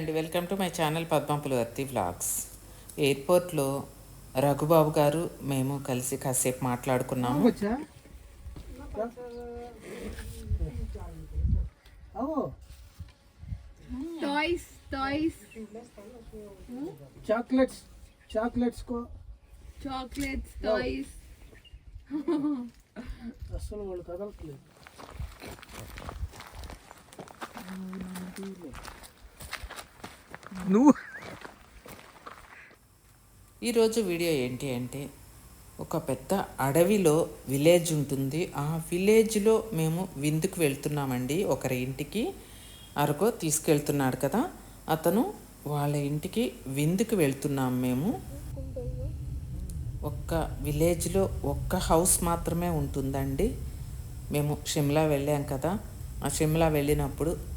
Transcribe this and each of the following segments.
అండి. Welcome to my channel పద్మంపులు అత్తి వ్లాగ్స్. ఎయిర్పోర్ట్లో రఘుబాబు గారు మేము కలిసి కాసేపు మాట్లాడుకున్నాము. చాక్లెట్స్ చాక్లెట్స్ కో. చాక్లెట్స్ అసలు వాళ్ళు కదలట్లేదు. నువ్వు? ఈరోజు వీడియో ఏంటి అంటే ఒక పెద్ద అడవిలో విలేజ్ ఉంటుంది. ఆ విలేజ్లో మేము విందుకు వెళ్తున్నామండి. ఒకరి ఇంటికి అరకో తీసుకెళ్తున్నాడు కదా. అతను వాళ్ళ ఇంటికి విందుకు వెళ్తున్నాం మేము. ఒక్క విలేజ్లో ఒక్క హౌస్ మాత్రమే ఉంటుందండి. మేము షిమ్లా వెళ్ళాం కదా. ఆ షిమ్లా వెళ్ళినప్పుడు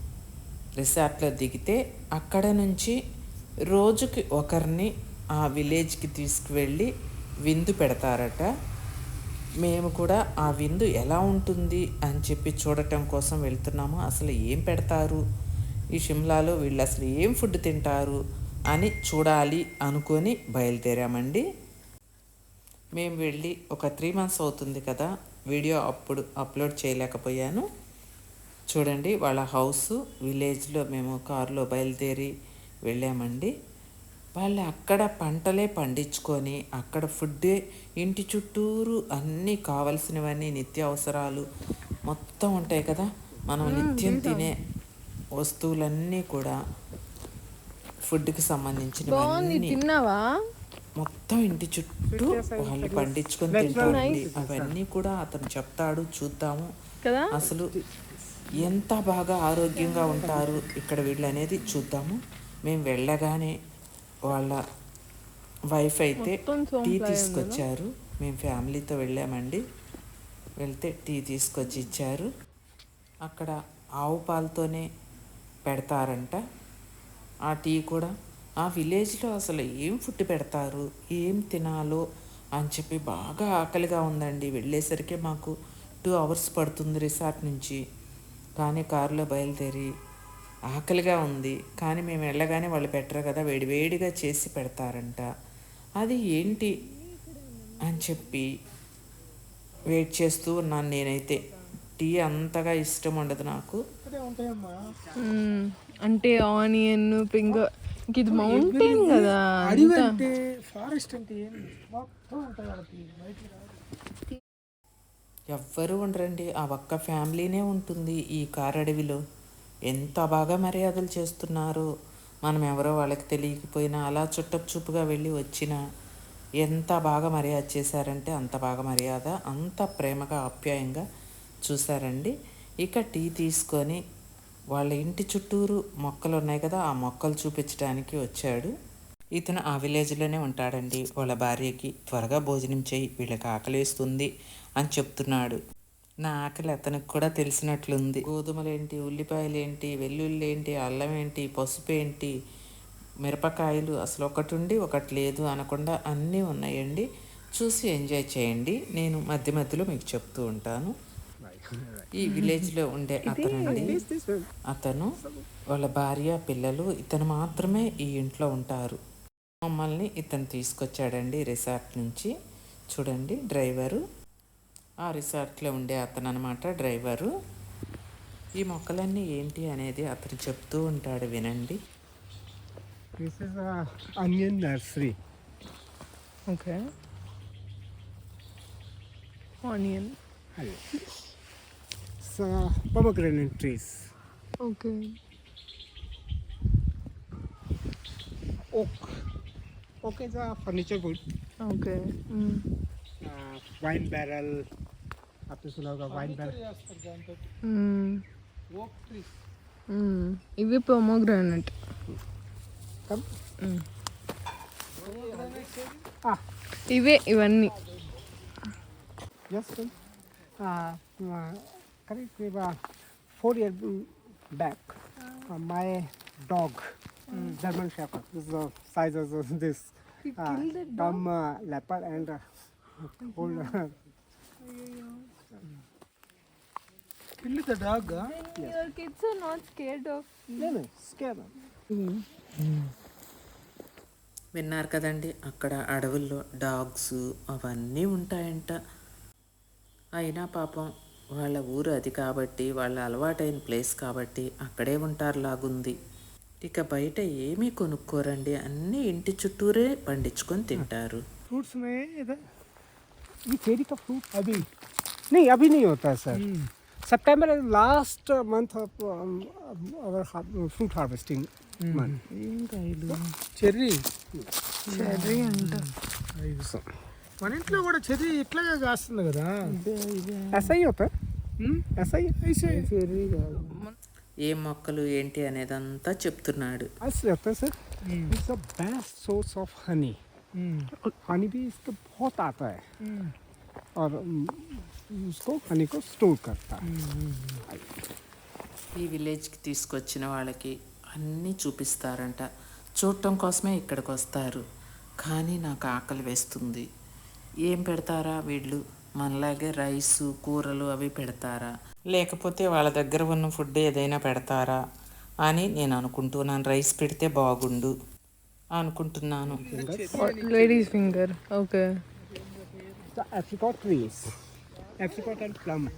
రిసార్ట్లో దిగితే అక్కడ నుంచి రోజుకి ఒకరిని ఆ విలేజ్కి తీసుకువెళ్ళి విందు పెడతారట. మేము కూడా ఆ విందు ఎలా ఉంటుంది అని చెప్పి చూడటం కోసం వెళ్తున్నాము. అసలు ఏం పెడతారు? ఈ షిమ్లాలో వీళ్ళు అసలు ఏం ఫుడ్ తింటారు? అని చూడాలి అనుకొని బయలుదేరామండి. మేము వెళ్ళి ఒక త్రీ మంత్స్ అవుతుంది కదా వీడియో అప్పుడు అప్లోడ్ చేయలేకపోయాను. చూడండి వాళ్ళ హౌస్ విలేజ్లో మేము కారులో బయలుదేరి వెళ్ళామండి. వాళ్ళు అక్కడ పంటలే పండించుకొని అక్కడ ఫుడ్డే ఇంటి చుట్టూరు అన్నీ కావలసినవన్నీ నిత్య అవసరాలు మొత్తం ఉంటాయి కదా? మనం నిత్యం తినే వస్తువులన్నీ కూడా ఫుడ్కి సంబంధించినవన్నీ తిన్నావా? మొత్తం ఇంటి చుట్టూ వాళ్ళు పండించుకొని తింటారండి అవన్నీ కూడా అతను చెప్తాడు చూద్దాము. అసలు ఎంత బాగా ఆరోగ్యంగా ఉంటారు ఇక్కడ వీళ్ళు అనేది చూద్దాము. మేము వెళ్ళగానే వాళ్ళ వైఫ్ అయితే టీ తీసుకొచ్చారు. మేము ఫ్యామిలీతో వెళ్ళామండి. వెళ్తే టీ తీసుకొచ్చి ఇచ్చారు. అక్కడ ఆవు పాలతోనే పెడతారంట. ఆ టీ కూడా ఆ విలేజ్లో అసలు ఏం ఫుడ్ పెడతారు? ఏం తినాలో? అని చెప్పి బాగా ఆకలిగా ఉందండి. వెళ్ళేసరికి మాకు టూ అవర్స్ పడుతుంది రిసార్ట్ నుంచి. కానీ కారులో బయలుదేరి ఆకలిగా ఉంది. కానీ మేము వెళ్ళగానే వాళ్ళు పెట్టరు కదా వేడివేడిగా చేసి పెడతారంట. అది ఏంటి? అని చెప్పి వెయిట్ చేస్తూ ఉన్నాను నేనైతే. టీ అంతగా ఇష్టం ఉండదు నాకు. అంటే ఆనియన్ పింక్ ఇది మౌంటైన్ కదా అడవి అంటే ఫారెస్ట్ అంటే మొత్తం ఉంటాయి వాళ్ళకి బయటికి రాదు ఎవ్వరూ ఉండరండి. ఆ ఒక్క ఫ్యామిలీనే ఉంటుంది ఈ కారడవిలో ఎంత బాగా మర్యాదలు చేస్తున్నారు. మనం ఎవరో వాళ్ళకి తెలియకపోయినా అలా చుట్టపు చూపుగా వెళ్ళి వచ్చినా ఎంత బాగా మర్యాద చేశారంటే అంత బాగా మర్యాద అంత ప్రేమగా ఆప్యాయంగా చూశారండి. ఇక టీ తీసుకొని వాళ్ళ ఇంటి చుట్టూరు మొక్కలు ఉన్నాయి కదా ఆ మొక్కలు చూపించడానికి వచ్చాడు. ఇతను ఆ విలేజ్లోనే ఉంటాడండి. వాళ్ళ భార్యకి త్వరగా భోజనం చేయి వీళ్ళకి ఆకలేస్తుంది అని చెప్తున్నాడు. నా ఆకలి అతనికి కూడా తెలిసినట్లుంది. గోధుమలేంటి ఉల్లిపాయలేంటి వెల్లుల్లి ఏంటి అల్లం ఏంటి పసుపు ఏంటి మిరపకాయలు అసలు ఒకటి ఉండి ఒకటి లేదు అనకుండా అన్నీ ఉన్నాయండి. చూసి ఎంజాయ్ చేయండి. నేను మధ్య మధ్యలో మీకు చెప్తూ ఉంటాను. ఈ విలేజ్లో ఉండే అతనండి. అతను వాళ్ళ భార్య పిల్లలు ఇతను మాత్రమే ఈ ఇంట్లో ఉంటారు. మమ్మల్ని ఇతను తీసుకొచ్చాడండి రిసార్ట్ నుంచి. చూడండి డ్రైవరు. ఆ రిసార్ట్లో ఉండే అతను అనమాట డ్రైవరు. ఈ మొక్కలన్నీ ఏంటి అనేది అతను చెప్తూ ఉంటాడు వినండి. This is onion nursery okay onion pomegranate trees. Okay oak. oak is a furniture wood okay uh, wine barrel आपने सुना होगा wine barrel ఇవి పొమోగ్రానైట్ कब ah ఇవే ఇవన్నీ yes sir. uh, uh, correct uh, four uh, German Shepherd this is the size of this uh, Tom uh, leopard and uh, whole uh, Kill the dog, huh? Your kids are not scared of No, no, scare them. విన్నారు కదండి అక్కడ అడవుల్లో dogs అవన్నీ ఉంటాయంట అయినా పాపం వాళ్ళ ఊరు అది కాబట్టి వాళ్ళ అలవాటైన ప్లేస్ కాబట్టి అక్కడే ఉంటారు లాగుంది ఇక బయట ఏమీ కొనుక్కోరండి అన్నీ ఇంటి చుట్టూరే పండించుకొని తింటారు फ्रूट्स में इधर ये चेरी का फ्रूट अभी नहीं अभी नहीं होता है sir September last month of our fruit harvesting month cherry cherry అంట మన ఇంట్లో కూడా చెర్రీ ఇట్లాగే కాస్తుంది కదా ऐसा ही होता है ऐसा ही చెర్రీ ఏ మొక్కలు ఏంటి అనేదంతా చెప్తున్నాడు ऐसे होता है sir it's the best source of honey honey भी इसका बहुत आता है और उम, उसको हनी को स्टोर करता है ఈ విలేజ్కి తీసుకొచ్చిన వాళ్ళకి అన్నీ చూపిస్తారంట చూడటం కోసమే ఇక్కడికి వస్తారు కానీ నాకు ఆకలి వేస్తుంది ఏం పెడతారా వీళ్ళు మనలాగే రైసు కూరలు అవి పెడతారా? లేకపోతే వాళ్ళ దగ్గర ఉన్న ఫుడ్ ఏదైనా పెడతారా? అని నేను అనుకుంటున్నాను. రైస్ పెడితే బాగుండు అనుకుంటున్నాను. Ladies finger okay apricot and plum,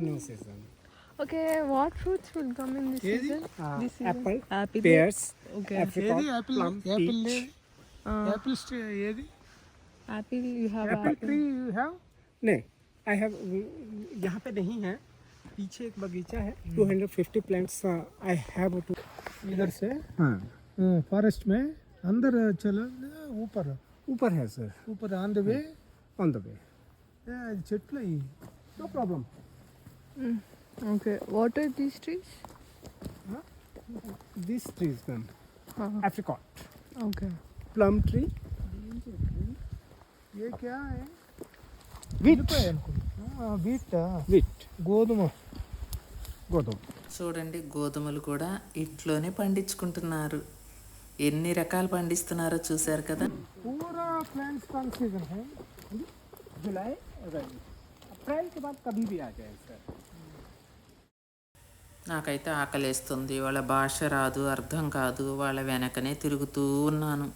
no season. Uh, apple, pears, apricot, plum, peach. ఏది Apple you have apple tree you have नहीं आई हैव यहाँ पे नहीं है पीछे एक बगीचा है 250 प्लांट्स आई हैव टू इधर से हाँ फॉरेस्ट में अंदर चलो ऊपर ऊपर है सर ऊपर on the way on the way చెట్లు అయ్యి no problem okay what are these trees this trees ma'am हाँ। apricot ఓకే plum tree ఏ క్యా హై? wheat ఉల్లిపాయ అనుకుంటా బీట్ wheat గోధుమ गोदम చూడండి గోధుమలు కూడా ఇంట్లోనే పండించుకుంటున్నారు ఎన్ని రకాలు పండిస్తున్నారో చూశారు కదా पूरा प्लांट्स का सीजन है जुलाई अगस्त अप्रैल के बाद कभी भी आ जाए सर నాకైతే ఆకలేస్తుంది వాళ్ళ భాష రాదు అర్థం కాదు వాళ్ళ వెనకనే తిరుగుతూ ఉన్నాను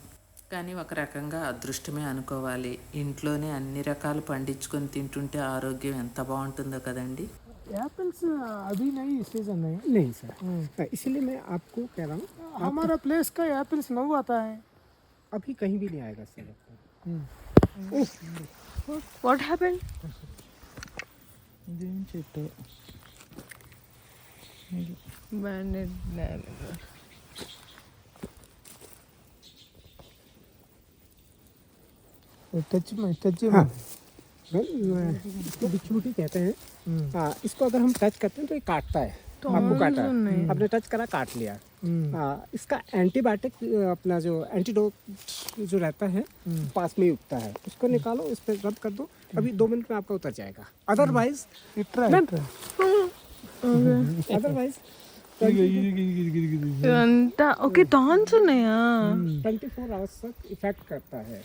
కానీ ఒక రకంగా అదృష్టమే అనుకోవాలి ఇంట్లోనే అన్ని రకాలు పండించుకొని తింటుంటే ఆరోగ్యం ఎంత బాగుంటుందో కదండి एप्पल्स अभी नहीं सीजन है नहीं सर इसलिए मैं आपको कह रहा हूँ हमारा प्लेस का एप्पल्स नहीं आता है अभी कहीं भी नहीं आएगा सर వాట్ హ్యాపెన్ ఇదేం చెట్టు బ్యాండెడ్ टच में टच में। हाँ। इसको कहते हैं। हाँ इसको अगर हम टच करते हैं तो ये काटता है। तो आपको काटा आपने टच करा काट लिया। आ, इसका एंटीबायोटिक अपना जो एंटीडोट जो रहता है पास में ही उगता है। उसको निकालो इस पर रब कर दो। अभी दो मिनट में आपका उतर जाएगा। अदरवाइज़ अदरवाइज़ ओके टॉन्स ट्वेंटी फोर आवर्स तक इफ़ेक्ट करता है।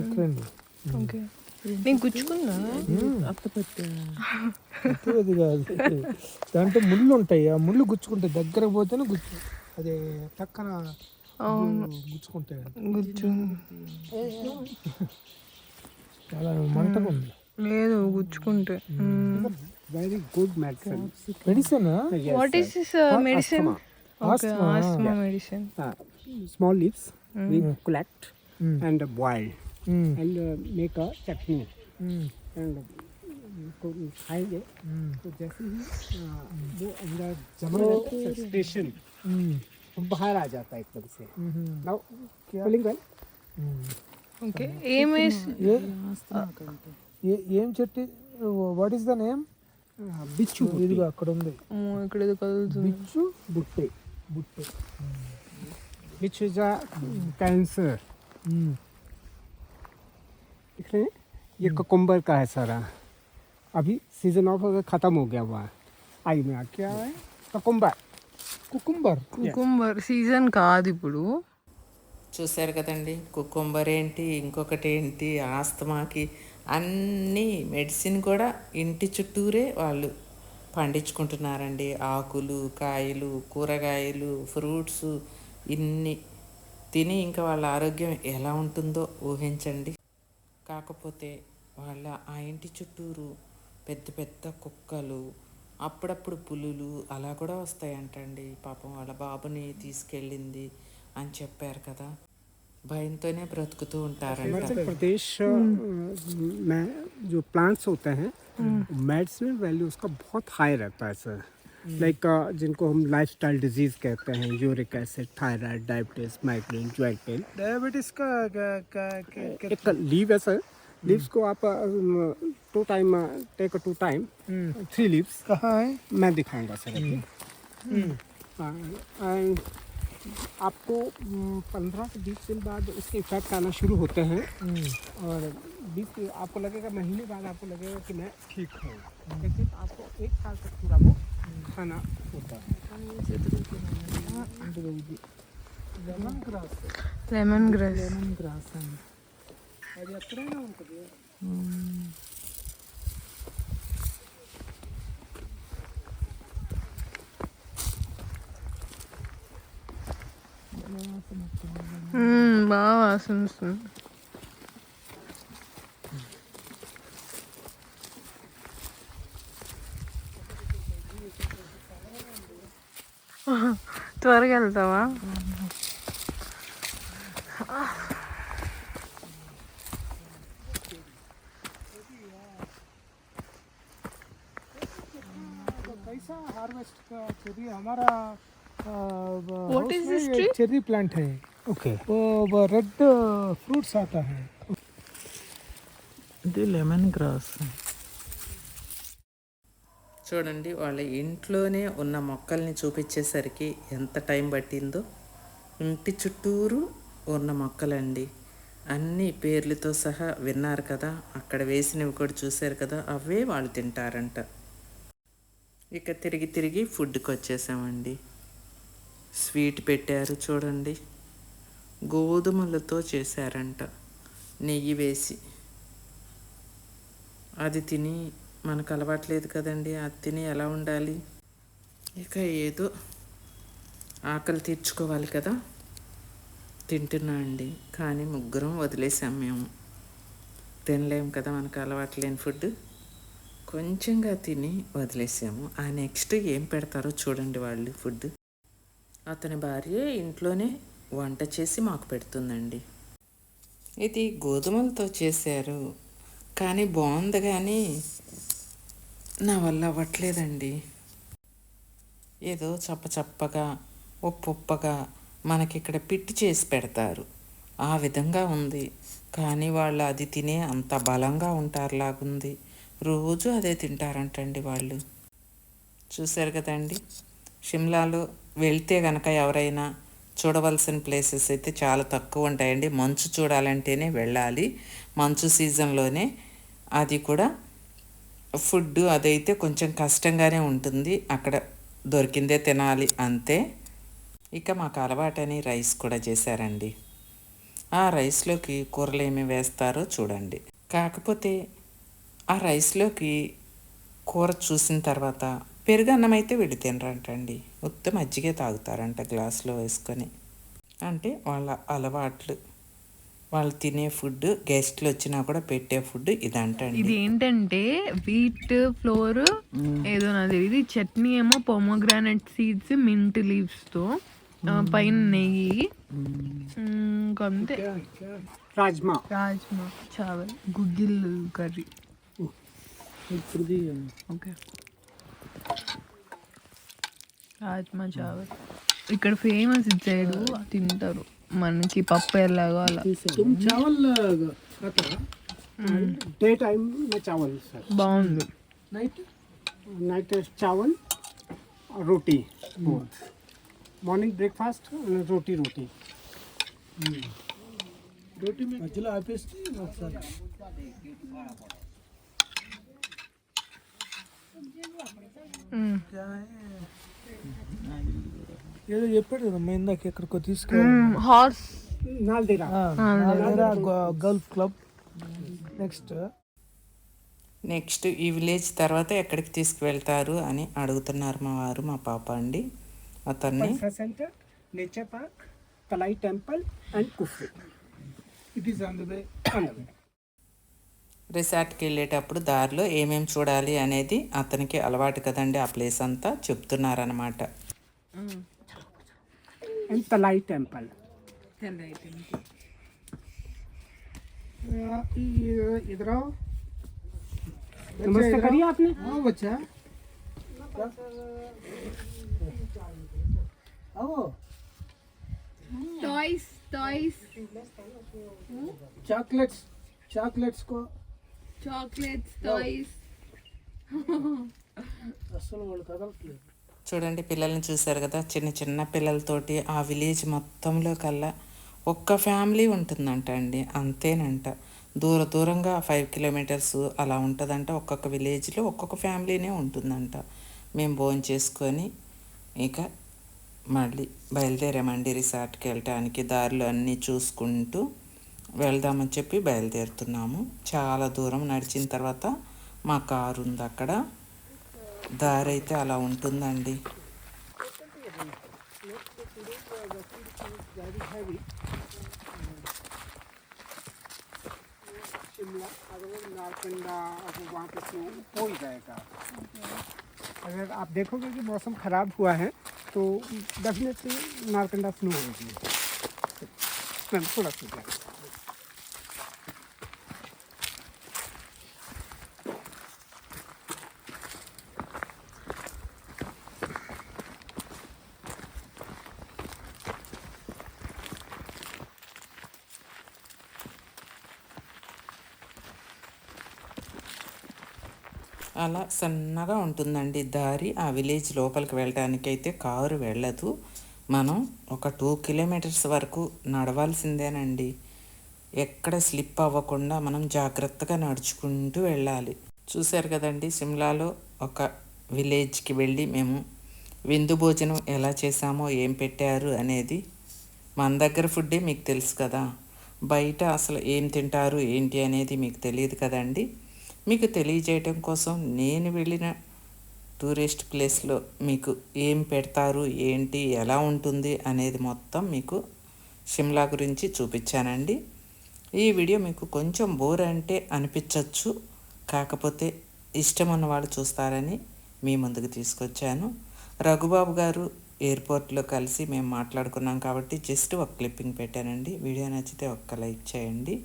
ఎక్కడండి ఓకే నేను గుచ్చుకున్నా అత్తపట్టు కాదు దాంట్లో ముళ్ళు ఉంటాయి ఆ ముళ్ళు గుచ్చుకుంటే దగ్గర పోతేనే గుచ్చు అదే పక్కన గుచ్చుకుంటాయి గుచ్చు చాలా మంటగా ఉంది లేదు గుచ్చుకుంటే. Very good medicine? Medicine what is this medicine asthma medicine small leaves we collect and boil and uh, make a chutney and उसको खाएंगे तो जैसे ही uh, वो अंदर जमा रहता है स्टेशन बाहर आ जाता है एकदम से नाउ फीलिंग वेल ఓకే ఏం వేసి ఏం చెట్టు వాట్ ఈస్ ద నేమ్ बिच्छू ఇదిగో అక్కడ ఉంది అమ్మో, ఇక్కడ ఏదో కదులుతుంది బిచ్చు बुट्टे బుట్టు which is a cancer देख रहे हैं ये कुकुम्बर का है सारा अभी सीजन ऑफ अगर ख़त्म हो गया हुआ है आई में आ क्या है कुकुम्बर కుకుంబర్ కుకుంబర్ సీజన్ కాదు ఇప్పుడు చూశారు కదండి కుకుంబర్ ఏంటి ఇంకొకటి ఏంటి ఆస్తమాకి అన్నీ మెడిసిన్ కూడా ఇంటి చుట్టూరే వాళ్ళు పండించుకుంటున్నారండి ఆకులు కాయలు కూరగాయలు ఫ్రూట్స్ ఇన్ని తిని ఇంకా వాళ్ళ ఆరోగ్యం ఎలా ఉంటుందో ఊహించండి కాకపోతే వాళ్ళ ఆ ఇంటి చుట్టూరు పెద్ద పెద్ద కుక్కలు అప్పుడప్పుడు పులులు అలా కూడా వస్తాయంటండి పాపం వాళ్ళ బాబుని తీసుకెళ్ళింది అని చెప్పారు కదా భయంతోనే బ్రతుకుతూ ఉంటారంట हिमाचल प्रदेश अ, में जो प्लांट्स होते हैं मेडिसिनल वैल्यू उसका बहुत हाई रहता है सर लाइक like, uh, जिनको हम लाइफ स्टाइल डिज़ीज़ कहते हैं uric acid thyroid diabetes migraine joint pain diabetes का क्या- क्या- एक लीव है। सर लीव्स को आप two time take two time three leaves कहाँ है? मैं दिखाऊँगा सर एंड आपको पंद्रह से बीस दिन बाद उसके इफ़ेक्ट आना शुरू होते हैं। और बीस आपको लगेगा महीने बाद आपको लगेगा कि मैं ठीक हूँ। लेकिन आपको एक साल तक पूरा वो Хана. Lemon grass lemon grass lemon grass అండి. అది ఎక్కడైనా ఉంటుంది. బాగా వాసన వస్తుంది. वर गेलतावा चेरी प्लांट है। Okay okay. रेड फ्रूट्स आता है। द लेमन ग्रास है చూడండి వాళ్ళ ఇంట్లోనే ఉన్న మొక్కల్ని చూపించేసరికి ఎంత టైం పట్టిందో. ఇంటి చుట్టూరు ఉన్న మొక్కలండి. అన్ని పేర్లతో సహా విన్నారు కదా అక్కడ వేసినవి కూడా చూశారు కదా అవే వాళ్ళు తింటారంట. ఇక తిరిగి తిరిగి ఫుడ్కి వచ్చేసామండి. స్వీట్ పెట్టారు చూడండి. గోధుమలతో చేశారంట నెయ్యి వేసి. అది తిని మనకు అలవాట్లేదు కదండి. ఆ తిని ఎలా ఉండాలి? ఇక ఏదో ఆకలి తీర్చుకోవాలి కదా. తింటున్నా అండి. కానీ ముగ్గురం వదిలేసాం మేము. తినలేము కదా మనకు అలవాట్లేని ఫుడ్. కొంచెంగా తిని వదిలేసాము. ఆ నెక్స్ట్ ఏం పెడతారో చూడండి వాళ్ళు ఫుడ్. అతని భార్య ఇంట్లోనే వంట చేసి మాకు పెడుతుందండి. ఇది గోధుమలతో చేశారు. కానీ బాగుంది కానీ నా వల్ల అవ్వట్లేదండి. ఏదో చప్ప చప్పగా మనకిక్కడ మనకి ఇక్కడ పిట్టి చేసి పెడతారు. ఆ విధంగా ఉంది. కానీ వాళ్ళు అది తినే అంత బలంగా ఉంటారులాగుంది. రోజు అదే తింటారంటండి వాళ్ళు. చూశారు కదండి? షిమ్లాలో వెళ్తే గనక ఎవరైనా చూడవలసిన ప్లేసెస్ అయితే చాలా తక్కువ ఉంటాయండి. మంచు చూడాలంటేనే వెళ్ళాలి. మంచు సీజన్లోనే అది కూడా ఫుడ్ అదైతే కొంచెం కష్టంగానే ఉంటుంది. అక్కడ దొరికిందే తినాలి అంతే. ఇక మాకు అలవాటని రైస్ కూడా చేశారండి. ఆ రైస్లోకి కూరలు ఏమి వేస్తారో చూడండి. కాకపోతే ఆ రైస్లోకి కూర చూసిన తర్వాత పెరుగన్నం అయితే వీళ్ళు తినరంటండి. మొత్తం మజ్జిగే తాగుతారంట గ్లాసులో వేసుకొని. అంటే వాళ్ళ అలవాట్లు వాళ్ళు తినే ఫుడ్ గెస్ట్లు వచ్చినా కూడా పెట్టే ఫుడ్ ఇదంట ఇది ఏంటంటే వీట్ ఫ్లోర్ ఏదో నాది ఇది. చట్నీ ఏమో పొమోగ్రానైట్ సీడ్స్ మింట్ లీవ్స్తో పైన నెయ్యి. అంతే రాజ్మా. రాజ్మా చావల్ గుగ్గిల్ కర్రీ. ఓకే. రాజ్మా చావల్. ఇక్కడ ఫేమస్ ఇచ్చాడు తింటారు. మనకి పప్పు ఎలాగో అలా तुम चावल खाता डे टाइम में चावल सर బాగుంది नाइट नाइट चावल और रोटी मॉर्निंग ब्रेकफास्ट रोटी रोटी రోటీ మధ్యలో ఆపేస్తే ఒకసారి మ్మ్. ఏదో చెప్పాడు కదమ్మా ఇందాక ఎక్కడికో తీసుకు horse. Golf club. Next. Next ఈ విలేజ్ తర్వాత ఎక్కడికి తీసుకువెళ్తారు అని అడుగుతున్నారు మా వారు మా పాప అండి. అతన్ని centre nature park Thalai temple and it is on the way రిసార్ట్కి వెళ్ళేటప్పుడు దారిలో ఏమేమి చూడాలి అనేది అతనికి అలవాటు కదండి ఆ ప్లేస్ అంతా చెప్తున్నారనమాట And Talai Temple. Uh, ఇద్దరు नमस्ते करिए आपने వచ్చా టాయ్స్ టాయ్స్ చాక్లెట్స్ చాక్లెట్స్ కో చాక్లెట్స్ టాయ్స్ అస్సలు వాళ్ళు కదలట్లేదు చూడండి పిల్లల్ని చూశారు కదా చిన్న చిన్న పిల్లలతోటి ఆ విలేజ్ మొత్తంలో కల్లా ఒక్క ఫ్యామిలీ ఉంటుందంట అండి అంతేనంట. దూర దూరంగా ఫైవ్ కిలోమీటర్స్ అలా ఉంటుందంట ఒక్కొక్క విలేజ్లో ఒక్కొక్క ఫ్యామిలీనే ఉంటుందంట. మేము భోజనం చేసుకొని ఇక మళ్ళీ బయలుదేరామండి రిసార్ట్కి వెళ్ళటానికి దారిలో అన్నీ చూసుకుంటూ వెళ్దామని చెప్పి బయలుదేరుతున్నాము. చాలా దూరం నడిచిన తర్వాత మా కారు ఉంది అక్కడ దారి అయితే అలా ఉంటుందండి शिमला अगर नारकंडा अब वहाँ पे स्नो हो ही जाएगा अगर आप देखोगे कि मौसम ख़राब हुआ है तो डेफिनेटली नारकंडा स्नो होगी मैम थोड़ा सा అలా సన్నగా ఉంటుందండి దారి. ఆ విలేజ్ లోపలికి వెళ్ళడానికి అయితే కారు వెళ్ళదు. మనం ఒక టూ కిలోమీటర్స్ వరకు నడవాల్సిందేనండి. ఎక్కడ స్లిప్ అవ్వకుండా మనం జాగ్రత్తగా నడుచుకుంటూ వెళ్ళాలి. చూశారు కదండి సిమ్లాలో ఒక విలేజ్కి వెళ్ళి మేము విందు భోజనం ఎలా చేసామో ఏం పెట్టారు అనేది మన దగ్గర ఫుడ్డే మీకు తెలుసు కదా. బయట అసలు ఏం తింటారు ఏంటి అనేది మీకు తెలియదు కదండి. మీకు తెలియజేయటం కోసం నేను వెళ్ళిన టూరిస్ట్ ప్లేస్లో మీకు ఏం పెడతారు ఏంటి ఎలా ఉంటుంది అనేది మొత్తం మీకు షిమ్లా గురించి చూపించానండి. ఈ వీడియో మీకు కొంచెం బోర్ అంటే అనిపించవచ్చు కాకపోతే ఇష్టం ఉన్న వాళ్ళు చూస్తారని మీ ముందుకు తీసుకొచ్చాను. రఘుబాబు గారు ఎయిర్పోర్ట్లో కలిసి మేము మాట్లాడుకున్నాం కాబట్టి జస్ట్ ఒక క్లిప్పింగ్ పెట్టానండి. వీడియో నచ్చితే ఒక్క లైక్ చేయండి.